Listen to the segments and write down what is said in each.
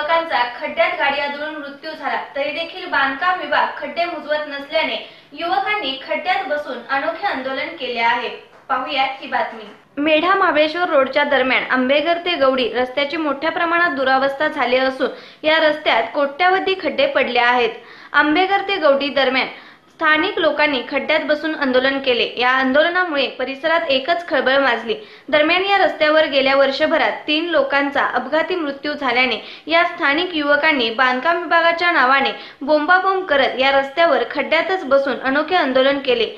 युवकांचा खड्ड्यात गाडी आदळून मृत्यू झाला. तरी देखील बांधकाम विभाग खड्डे मुजवत नसल्याने युवकांनी खड्ड्यात बसून अनोखे आंदोलन केले आहे. पाहुयात ही बातमी. मेढा महाबळेश्वर रोडच्या दरम्यान आंबेघर ते गवडी रस्त्याची मोठ्या प्रमाणात दुरावस्था झाली असून या रस्त्यात कोट्यावधी खड्डे पडले आहेत. आंबेघर ते गवडी दरम्यान स्थानिक लोकांनी खड्ड्यात बसून आंदोलन केले. या आंदोलनामुळे परिसरात एकच खळबळ माजली. दरम्यान या रस्त्यावर गेल्या वर्षभरात तीन लोकांचा अपघाती मृत्यू झाल्याने या स्थानिक युवकांनी बांधकाम विभागाच्या नावाने बोंबाबोंब करत या रस्त्यावर खड्ड्यातच बसून अनोखे आंदोलन केले.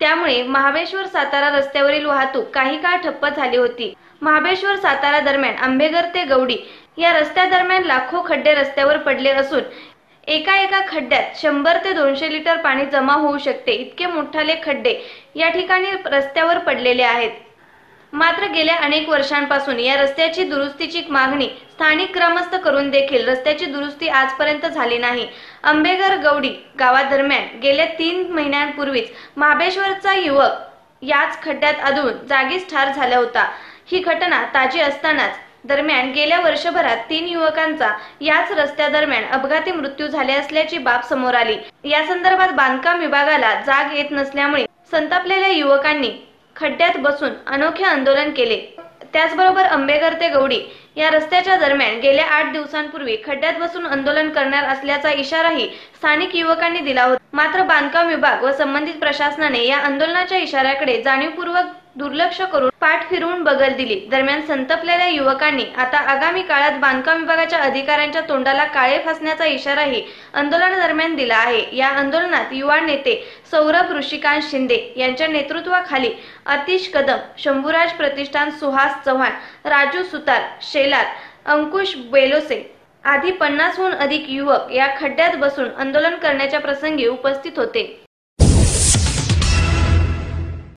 त्यामुळे महाबळेश्वर सातारा रस्त्यावरील वाहतूक काही काळ ठप्प झाली होती. महाबळेश्वर सातारा दरम्यान आंबेघर ते गौडी या रस्त्या दरम्यान लाखो खड्डे रस्त्यावर पडले असून एका एका खड्ड्यात शंभर ते दोनशे लिटर पाणी जमा होऊ शकते. इतके मोठाले खड्डे या ठिकाणी रस्त्यावर पडलेले आहेत. मात्र गेल्या अनेक वर्षांपासून या रस्त्याची दुरुस्तीची मागणी स्थानिक ग्रामस्थ करून देखील रस्त्याची दुरुस्ती आजपर्यंत झाली नाही. आंबेघर गौडी गावादरम्यान गेल्या तीन महिन्यांपूर्वीच महाबेश्वरचा युवक याच खड्ड्यात आदळून जागीच ठार झाला होता. ही घटना ताजी असतानाच दरम्यान गेल्या वर्षभरात तीन युवकांचा याच रस्त्यादरम्यान अपघाती मृत्यू झाले असल्याची बाब समोर आली. या संदर्भात बांधकाम विभागाला जाग येत नसल्यामुळे संतापलेल्या युवकांनी खड्ड्यात बसून अनोखे आंदोलन केले. त्याचबरोबर आंबेगर ते गौडी या रस्त्याच्या दरम्यान गेल्या आठ दिवसांपूर्वी खड्ड्यात बसून आंदोलन करणार असल्याचा इशाराही स्थानिक युवकांनी दिला होता. मात्र बांधकाम विभाग व संबंधित प्रशासनाने या आंदोलनाच्या इशाऱ्याकडे जाणीवपूर्वक दुर्लक्ष करून पाठ फिरवून बगल दिली. दरम्यान संतपलेल्या युवकांनी आता आगामी काळात बांधकाम विभागाच्या अधिकाऱ्यांच्या तोंडाला काळे फासण्याचा इशाराही आंदोलनादरम्यान दिला आहे. या आंदोलनात युवा नेते सौरभ ऋषिकांत शिंदे यांच्या नेतृत्वाखाली अतिश कदम शंभूराज प्रतिष्ठान सुहास चव्हाण राजू सुतार शेलार अंकुश बेलोसे आधी पन्नासहून अधिक युवक या खड्ड्यात बसून आंदोलन करण्याच्या प्रसंगी उपस्थित होते.